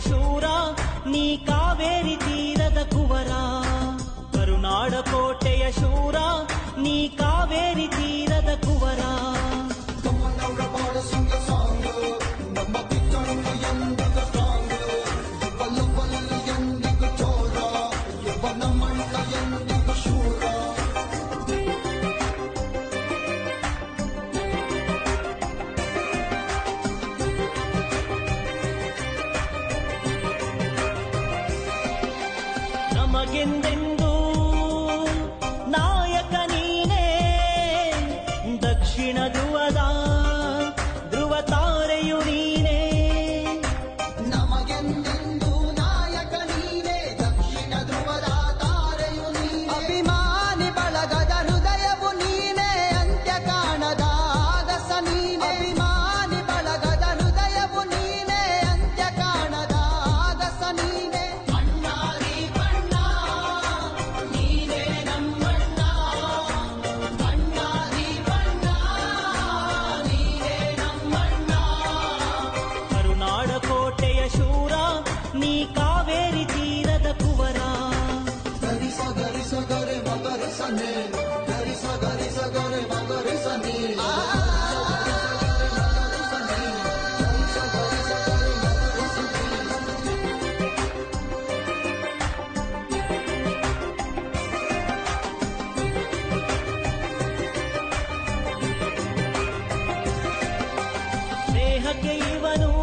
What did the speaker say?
ಶೂರಾ ನೀ ಕಾವೇರಿ ತೀರದ ಕುವರ ಕರುನಾಡ ಕೋಟೆಯ ಶೂರ ನೀ ಕಾವೇರಿ ತೀರದ ಕುವರ ನಮಗೆಂದೆಂದೂ ನಾಯಕ ನೀನೇ ದಕ್ಷಿಣ ಧ್ರುವದ ಹಕ್ಕೆ ಇವನು